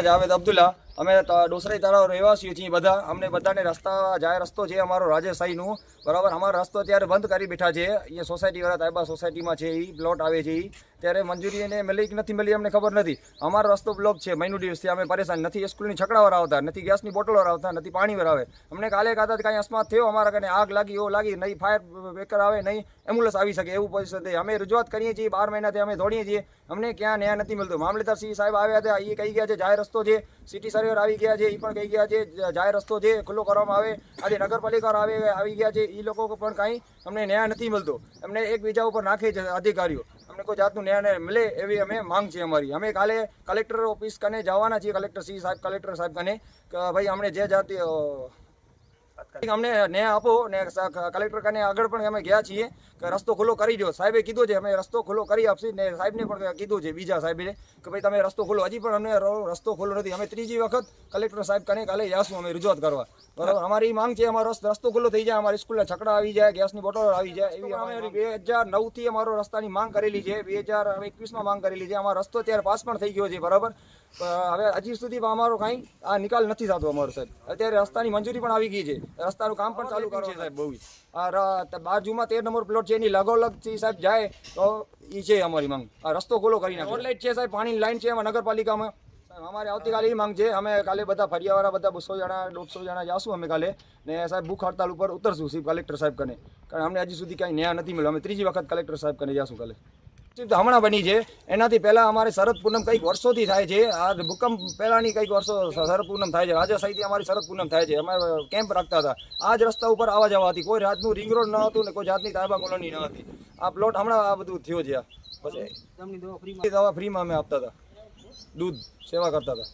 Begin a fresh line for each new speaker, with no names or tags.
જ આવે અબ્દુલ્લા અમે ડોસરાઈ તળાવ રહેવાસીઓ છીએ બધા. અમને બધાને રસ્તા, જાહેર રસ્તો છે અમારો રાજેશાહીનું. બરાબર? અમારો રસ્તો અત્યારે બંધ કરી બેઠા છે. અહીંયા સોસાયટીવાળા તાયબા સોસાયટીમાં છે એ પ્લોટ આવે છે એ ત્યારે મંજૂરી એને મળી કે નથી મળી અમને ખબર નથી. અમારો રસ્તો બ્લોક છે, મહિનો દિવસથી અમે પરેશાન. નથી સ્કૂલની છકડાવાળા આવતા, નથી ગેસની બોટલો આવતા, નથી પાણી આવે અમને કાલે કાતા કાંઈ અસ્માત થયો અમારા કને, આગ લાગી, એવું લાગી, નહીં ફાયર બ્રેકર આવે, નહીં એમ્બ્યુલન્સ આવી શકે, એવું પરિસ્થિતિ અમે રજૂઆત કરીએ છીએ, બાર મહિનાથી અમે દોડીએ છીએ. અમને ક્યાં ન્યાય નથી મળતો. મામલેદાર સિંહ સાહેબ આવ્યા હતા એ કહી ગયા છે, જાહેર રસ્તો છે સિટી સર્વેર આવી ગયા છે એ પણ કહી ગયા છે જાહેર રસ્તો છે, ખુલ્લો કરવામાં આવે. આજે નગરપાલિકા આવે આવી ગયા છે એ લોકો પણ કાંઈ અમને ન્યાય નથી મળતો. એમને એકબીજા ઉપર નાખે છે અધિકારીઓ. અમને કોઈ જાતનું ન્યાય મળે એવી અમે માંગ છે અમારી. અમે કાલે કલેક્ટર ઓફિસ કને જવાના છીએ, કલેક્ટર શ્રી સાહેબ, કલેક્ટર સાહેબ કને. કે ભાઈ, અમને જે જાતિ અમને ન્યાય આપો ને કલેક્ટર કને આગળ પણ અમે ગયા છીએ કે રસ્તો ખુલ્લો કરી દો સાહેબે કીધું છે, અમે રસ્તો ખુલ્લો કરી આપશું ને સાહેબને પણ કીધું છે બીજા સાહેબે કે ભાઈ તમે રસ્તો ખોલો હજી પણ અમને રસ્તો ખુલ્લો નથી. અમે ત્રીજી વખત કલેક્ટર સાહેબ કને કાલે જાશું અમે રજૂઆત કરવા. બરાબર? અમારી માંગ છે અમારો રસ્તો ખુલ્લો થઈ જાય, અમારી સ્કૂલના છકડા આવી જાય, ગેસની બોટલો આવી જાય, એવી અમે બે હજાર નવથી અમારો રસ્તાની માંગ કરેલી છે, બે હજાર એકવીસમાં માંગ કરેલી છે. અમારો રસ્તો ત્યારે પાસ પણ થઈ ગયો છે, બરાબર? હવે હજી સુધી પણ અમારો કાંઈ આ નિકાલ નથી થતો અમારો સાહેબ. અત્યારે રસ્તાની મંજૂરી પણ આવી ગઈ છે. રસ્તાનું કામ પણ ચાલુ કરો સાહેબ બહુ? આ બાજુમાં તેર નંબર પ્લોટ છે એની લગોલગથી સાહેબ જાય તો એ છે અમારી માંગ. આ રસ્તો ખોલો કરી નાખો રોડ છે સાહેબ પાણીની લાઈન છે એમાં નગરપાલિકામાં. અમારે આવતીકાલે એ માંગ છે. અમે કાલે બધા ફરિયાવાળા બધા બસો જણા દોઢસો જણા જાશું અમે કાલે. ને સાહેબ ભૂખ હડતાલ ઉપર ઉતરશું કલેક્ટર સાહેબ કને. કારણ અમને હજી સુધી કાંઈ ન્યાય નથી મળ્યો. અમે ત્રીજી વખત કલેક્ટર સાહેબ કને જાશું કાલે. તો હમણાં બની છે. એનાથી પહેલા અમારે શરદ પૂનમ કંઈક વર્ષોથી થાય છે. આ ભૂકંપ પહેલાની કંઈક વર્ષો શરદ પૂનમ થાય છે. રાજા સાહિત્ય અમારી શરદ પૂનમ થાય છે. અમારે કેમ્પ રાખતા હતા. આ જ રસ્તા ઉપર આવવા જવા હતી. કોઈ જાતનું રિંગ રોડ ન હતું ને કોઈ જાતની તાયબા કોલોની ન હતી. આ પ્લોટ હમણાં આ બધું થયો છે પછી દવા ફ્રીમાં અમે આપતા હતા. દૂધ સેવા કરતા હતા.